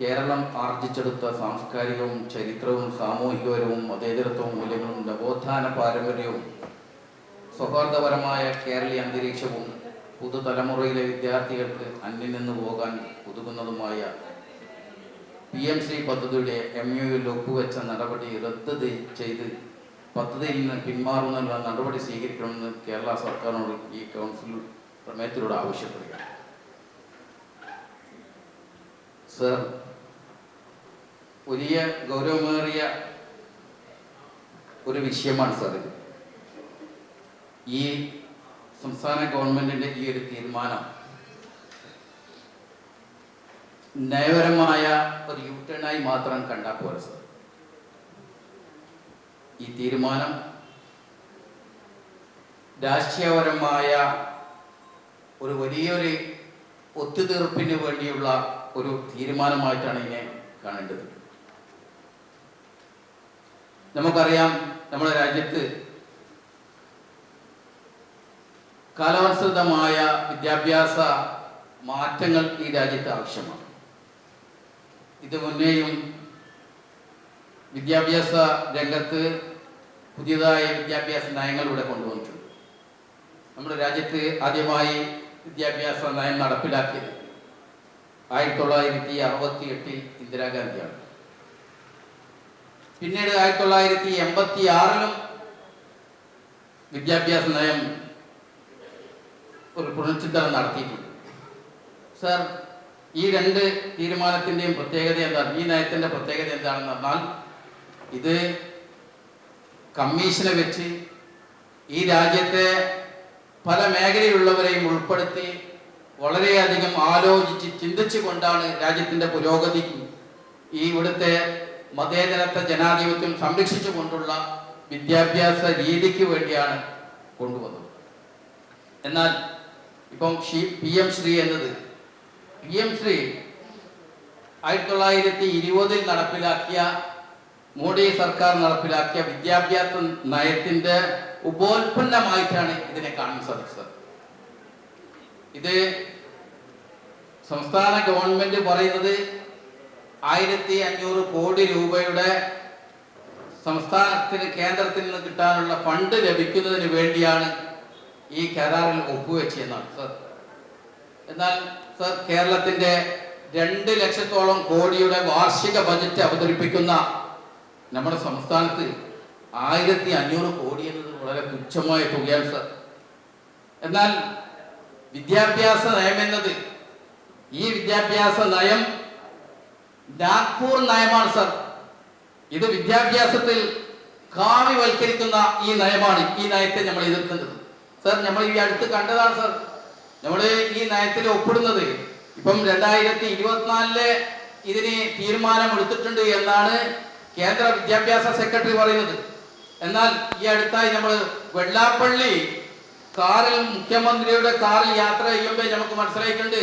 കേരളം ആർജിച്ചെടുത്ത സാംസ്കാരികവും ചരിത്രവും സാമൂഹികപരവും മതേതരത്വവും മൂല്യങ്ങളും നവോത്ഥാന പാരമ്പര്യവും സൗഹാർദ്ദപരമായ കേരളീയ അന്തരീക്ഷവും പുതുതലമുറയിലെ വിദ്യാർത്ഥികൾക്ക് അന്യം നിന്ന് പോകാൻ ഒതുങ്ങുന്നതുമായ പി എം സി പദ്ധതിയുടെ എം യുയിൽ ഒപ്പുവെച്ച നടപടി റദ്ദ് ചെയ്ത് പദ്ധതിയിൽ നിന്ന് പിന്മാറുന്നതിനുള്ള നടപടി സ്വീകരിക്കണമെന്ന് കേരള സർക്കാരിനോട് ഈ കൗൺസിൽ പ്രമേയത്തിലൂടെ ആവശ്യപ്പെടുകയാണ്. സർ വലിയ ഗൗരവമേറിയ ഒരു വിഷയമാണ് സാർ ഈ സംസ്ഥാന ഗവൺമെന്റിന്റെ ഈ ഒരു തീരുമാനം നയപരമായ ഒരു യൂട്ടേണായി മാത്രം കണ്ടാൽ പോലെ സാർ ഈ തീരുമാനം രാഷ്ട്രീയപരമായ ഒരു വലിയൊരു ഒത്തുതീർപ്പിന് വേണ്ടിയുള്ള ഒരു തീരുമാനമായിട്ടാണ് ഇതിനെ കാണേണ്ടത്. നമുക്കറിയാം നമ്മുടെ രാജ്യത്ത് കാലാനുസൃതമായ വിദ്യാഭ്യാസ മാറ്റങ്ങൾ ഈ രാജ്യത്ത് ആവശ്യമാണ്. ഇത് മുന്നേയും വിദ്യാഭ്യാസ രംഗത്ത് പുതിയതായ വിദ്യാഭ്യാസ നയങ്ങളിലൂടെ കൊണ്ടുവന്നിട്ടുണ്ട്. നമ്മുടെ രാജ്യത്ത് ആദ്യമായി വിദ്യാഭ്യാസ നയം നടപ്പിലാക്കിയത് ആയിരത്തി തൊള്ളായിരത്തി അറുപത്തി എട്ടിൽ ഇന്ദിരാഗാന്ധിയാണ്. പിന്നീട് ആയിരത്തി തൊള്ളായിരത്തി എൺപത്തി ആറിലും വിദ്യാഭ്യാസ നയം ഒരു പുനർചിന്തനം നടത്തിയിട്ടുണ്ട്. സർ ഈ രണ്ട് തീരുമാനത്തിന്റെയും പ്രത്യേകത എന്താണ്? ഈ നയത്തിന്റെ പ്രത്യേകത എന്താണെന്ന് പറഞ്ഞാൽ ഇത് കമ്മീഷനെ വെച്ച് ഈ രാജ്യത്തെ പല മേഖലയിലുള്ളവരെയും ഉൾപ്പെടുത്തി വളരെയധികം ആലോചിച്ച് ചിന്തിച്ചു കൊണ്ടാണ് രാജ്യത്തിന്റെ പുരോഗതിക്ക് ഈ ഇവിടുത്തെ മതേതരത്വ ജനാധിപത്യം സംരക്ഷിച്ചു കൊണ്ടുള്ള വിദ്യാഭ്യാസ രീതിക്ക് വേണ്ടിയാണ് കൊണ്ടുവന്നത്. എന്നാൽ ഇപ്പം പി എം ശ്രീ എന്നത് പി എം ശ്രീ ആയിരത്തി തൊള്ളായിരത്തി ഇരുപതിൽ നടപ്പിലാക്കിയ മോഡി സർക്കാർ നടപ്പിലാക്കിയ വിദ്യാഭ്യാസ നയത്തിന്റെ ഉപോൽപ്പന്നമായിട്ടാണ് ഇതിനെ കാണാൻ സാധിച്ചത്. ഇത് സംസ്ഥാന ഗവൺമെന്റ് പറയുന്നത് ആയിരത്തി അഞ്ഞൂറ് കോടി രൂപയുടെ സംസ്ഥാനത്തിന് കേന്ദ്രത്തിൽ നിന്ന് കിട്ടാനുള്ള ഫണ്ട് ലഭിക്കുന്നതിന് വേണ്ടിയാണ് ഈ കരാറിൽ ഒപ്പുവെച്ചതെന്നാണ് സർ. എന്നാൽ സർ കേരളത്തിന്റെ രണ്ട് ലക്ഷത്തോളം കോടിയുടെ വാർഷിക ബജറ്റ് അവതരിപ്പിക്കുന്ന നമ്മുടെ സംസ്ഥാനത്ത് ആയിരത്തി അഞ്ഞൂറ് കോടി എന്നത് വളരെ തുച്ഛമായ തുകയാണ് സർ. എന്നാൽ വിദ്യാഭ്യാസ നയം എന്നത് ഈ വിദ്യാഭ്യാസ നയം നാഗ്പൂർ നയമാണ് സർ ഇത് വിദ്യാഭ്യാസത്തിൽ കാവ്യവൽക്കരിക്കുന്ന ഈ നയമാണ് ഈ നയത്തെ നമ്മൾ എതിർക്കുന്നത് സർ നമ്മൾ ഈ അടുത്ത് കണ്ടതാണ് സർ നമ്മൾ ഈ നയത്തിൽ ഒപ്പിടുന്നത്. ഇപ്പം രണ്ടായിരത്തി ഇരുപത്തിനാലിൽ ഇതിന് തീരുമാനം എടുത്തിട്ടുണ്ട് എന്നാണ് കേന്ദ്ര വിദ്യാഭ്യാസ സെക്രട്ടറി പറയുന്നത്. എന്നാൽ ഈ അടുത്തായി നമ്മൾ വെള്ളാപ്പള്ളി കാറിൽ മുഖ്യമന്ത്രിയുടെ കാറിൽ യാത്ര ചെയ്യുമ്പോൾ നമുക്ക് മനസ്സിലായിട്ടുണ്ട്.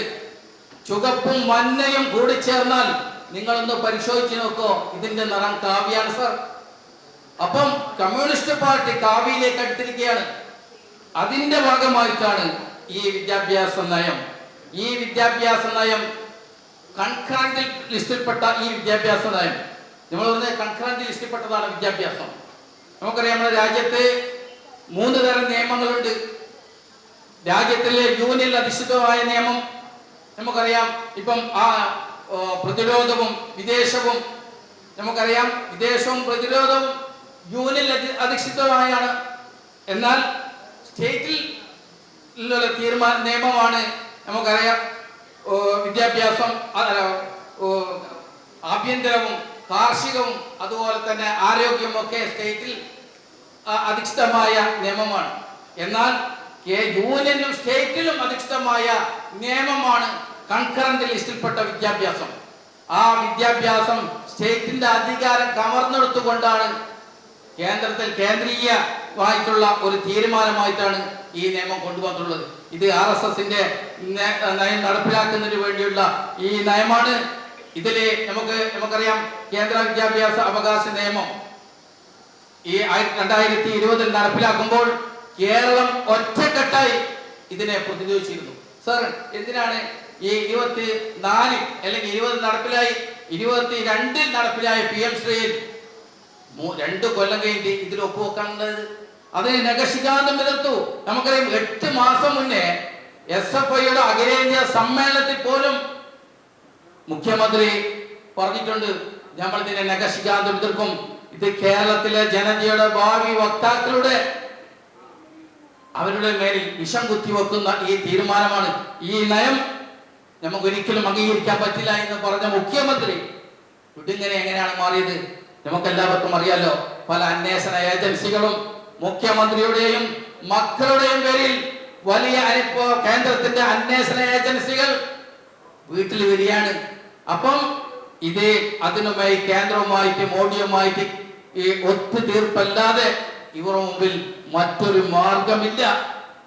ചുകപ്പും മഞ്ഞയും കൂടി ചേർന്നാൽ നിങ്ങളൊന്ന് പരിശോധിച്ച് നോക്കോ. ഇതിന്റെ നിറം കാവ്യാണ് സർ അപ്പം കമ്മ്യൂണിസ്റ്റ് പാർട്ടി കാവ്യയിലേക്ക് അടുത്തിരിക്കുകയാണ്. അതിന്റെ ഭാഗമായിട്ടാണ് ഈ വിദ്യാഭ്യാസ നയം. ഈ വിദ്യാഭ്യാസ നയം കൺക്രാന്റ് ലിസ്റ്റിൽപ്പെട്ട ഈ വിദ്യാഭ്യാസ നയം. നമ്മൾ പറഞ്ഞ കൺക്രാന്റ് ലിസ്റ്റിൽപ്പെട്ടതാണ് വിദ്യാഭ്യാസം. നമുക്കറിയാം നമ്മുടെ രാജ്യത്തെ മൂന്ന് തരം നിയമങ്ങളുണ്ട്. രാജ്യത്തിലെ യൂണിയൻ അധിഷ്ഠിതമായ നിയമം. നമുക്കറിയാം ഇപ്പം ആ പ്രതിരോധവും വിദേശവും. നമുക്കറിയാം വിദേശവും പ്രതിരോധവും യൂണിയൻ അധി- അധിഷ്ഠിതമായാണ് എന്നാൽ സ്റ്റേറ്റിൽ ഉള്ള തീരുമാന നിയമമാണ് നമുക്കറിയാം. വിദ്യാഭ്യാസം ആഭ്യന്തരവും കാർഷികവും അതുപോലെ തന്നെ ആരോഗ്യവും ഒക്കെ സ്റ്റേറ്റിൽ അധിഷ്ഠിതമായ നിയമമാണ്. എന്നാൽ യൂണിയനും സ്റ്റേറ്റിലും അധിഷ്ഠിതമായ നിയമമാണ് കൺകറന്റ് ലിസ്റ്റിൽപ്പെട്ട വിദ്യാഭ്യാസം. ആ വിദ്യാഭ്യാസം സ്റ്റേറ്റിന്റെ അധികാരം കവർന്നെടുത്തുകൊണ്ടാണ് കേന്ദ്രത്തിൽ കേന്ദ്രീയമായിട്ടുള്ള ഒരു തീരുമാനമായിട്ടാണ് ഈ നിയമം കൊണ്ടുവന്നിട്ടുള്ളത്. ഇത് ആർ എസ് എസിന്റെ നയം നടപ്പിലാക്കുന്നതിന് വേണ്ടിയുള്ള ഈ നയമാണ്. ഇതിൽ നമുക്ക് നമുക്കറിയാം കേന്ദ്ര വിദ്യാഭ്യാസ അവകാശ നിയമം ഈ രണ്ടായിരത്തി ഇരുപതിൽ നടപ്പിലാക്കുമ്പോൾ കേരളം ഒറ്റക്കെട്ടായി ഇതിനെ പ്രതിരോധിച്ചിരുന്നു. സർ എന്തിനാണ് ഈ ഇരുപത്തി നാലിൽ അല്ലെങ്കിൽ ഇരുപത് നടപ്പിലായി ഇരുപത്തി രണ്ടിൽ നടപ്പിലായ പി എം ശ്രീയിൽ രണ്ട് കൊല്ലം കഴിഞ്ഞ് ഇതിൽ ഒപ്പുവെക്കാനുള്ളത്. അതിന് നഗശികാന്തം എതിർത്തു നമുക്കറിയാം എട്ട് മാസം മുന്നേ എസ് എഫ് ഐയുടെ അഖിലേന്ത്യാ സമ്മേളനത്തിൽ പോലും മുഖ്യമന്ത്രി പറഞ്ഞിട്ടുണ്ട് നമ്മൾ ഇതിനെ നഗശികാന്തം എതിർക്കും ഇത് കേരളത്തിലെ ജനതയുടെ ഭാവി വക്താക്കളുടെ അവരുടെ മേലിൽ വിഷം കുത്തിവെക്കുന്ന ഈ തീരുമാനമാണ്. ഈ നയം നമുക്ക് ഒരിക്കലും അംഗീകരിക്കാൻ പറ്റില്ല എന്ന് പറഞ്ഞ മുഖ്യമന്ത്രി. ഇതിങ്ങനെ എങ്ങനെയാണ് മാറിയത്? നമുക്കെല്ലാവർക്കും അറിയാലോ പല അന്വേഷണ ഏജൻസികളും മുഖ്യമന്ത്രിയുടെയും മക്കളുടെയും പേരിൽ വലിയ ഇപ്പോ കേന്ദ്രത്തിന്റെ അന്വേഷണ ഏജൻസികൾ വീട്ടിൽ വരികയാണ്. അപ്പം ഇത് അതിനുമായി കേന്ദ്രവുമായിട്ട് മോഡിയുമായിട്ട് ഈ ഒത്തുതീർപ്പല്ലാതെ ഇവരുടെ മുമ്പിൽ മറ്റൊരു മാർഗമില്ല.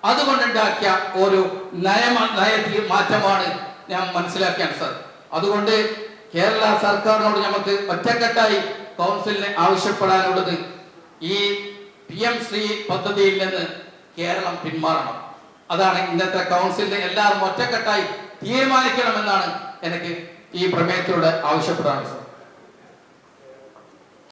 അതുകൊണ്ടുണ്ടാക്കിയ ഒരു നയ നയ മാറ്റമാണ് ഞാൻ മനസ്സിലാക്കിയാണ് സാർ അതുകൊണ്ട് കേരള സർക്കാരിനോട് നമുക്ക് ഒറ്റക്കെട്ടായി കൗൺസിലിന് ആവശ്യപ്പെടാനുള്ളത് ഈ പി എം ശ്രീ പദ്ധതിയിൽ നിന്ന് കേരളം പിന്മാറണം. അതാണ് ഇന്നത്തെ കൗൺസിലിന് എല്ലാവരും ഒറ്റക്കെട്ടായി തീരുമാനിക്കണമെന്നാണ് എനിക്ക് ഈ പ്രമേയത്തിലൂടെ ആവശ്യപ്പെടാനുള്ളത്.